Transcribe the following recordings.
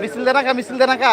মিছিল দে নাকা মিছিল দে নাকা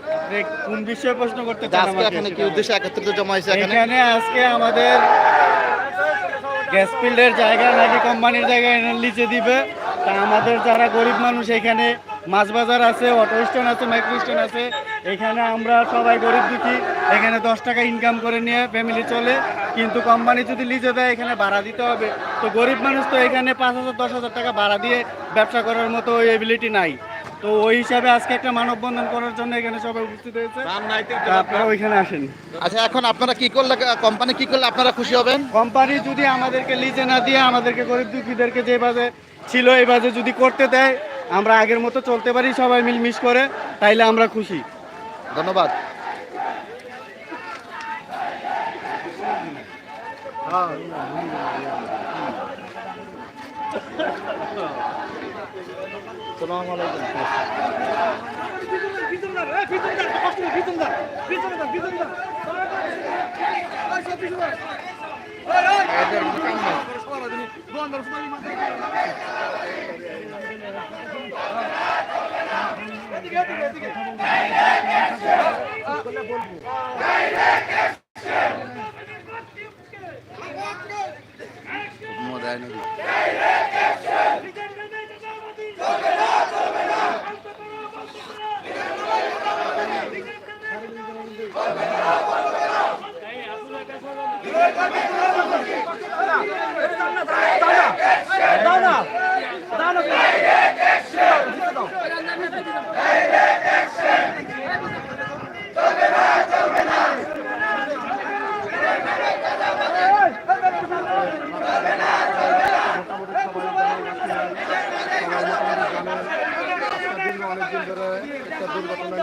আপনি কোন বিষয়ে প্রশ্ন করতে যে চান আজকে এখানে কি উদ্দেশ্যে একত্রিত জমা হয়েছে এখানে? এখানে আজকে আমাদের গ্যাস ফিল্ডের জায়গা নাকি কোম্পানির লিচে দিবে। তা আমাদের যারা গরিব মানুষ এখানে মাছ বাজার আছে অটো স্ট্যান্ড আছে মাইক্রো স্ট্যান্ড আছে এখানে আমরা সবাই গরিব দুঃখী। এখানে দশ টাকা ইনকাম করে নিয়ে ফ্যামিলি চলে। কিন্তু কোম্পানি যদি লিজে দেয় এখানে ভাড়া দিতে হবে। তো গরিব মানুষ তো এখানে পাঁচ হাজার দশ হাজার টাকা ভাড়া দিয়ে ব্যবসা করার মতো এবিলিটি নাই। তো ওই হিসাবে আজকে একটা মানববন্ধন করার জন্য এখানে সবাই উপস্থিত হয়েছে। আপনারা ওইখানে আসেন। আচ্ছা এখন আপনারা কি করলে কোম্পানি কি করলে আপনারা খুশি হবেন? কোম্পানি যদি আমাদেরকে লিজে না দিয়ে আমাদেরকে গরিব দুঃখীদেরকে যেভাবে ছিল এইভাবে যদি করতে দেয় আমরা আগের মতো চলতে পারি সবাই মিলমিশ করে তাইলে আমরা খুশি। ধন্যবাদ। হ্যাঁ। Selamun aleyküm. Bizimler, he bizimler, bakın bizimler, bizimler, bizimler. Ayşe bizimler. Hayır, hayır. Konuşmalar adını. Bu anda Rıfman İman. Hadi gel, hadi gel, hadi gel. Haydi kesin! Modern değil. অনেকদিন ধরে একটা দুর্ঘটনা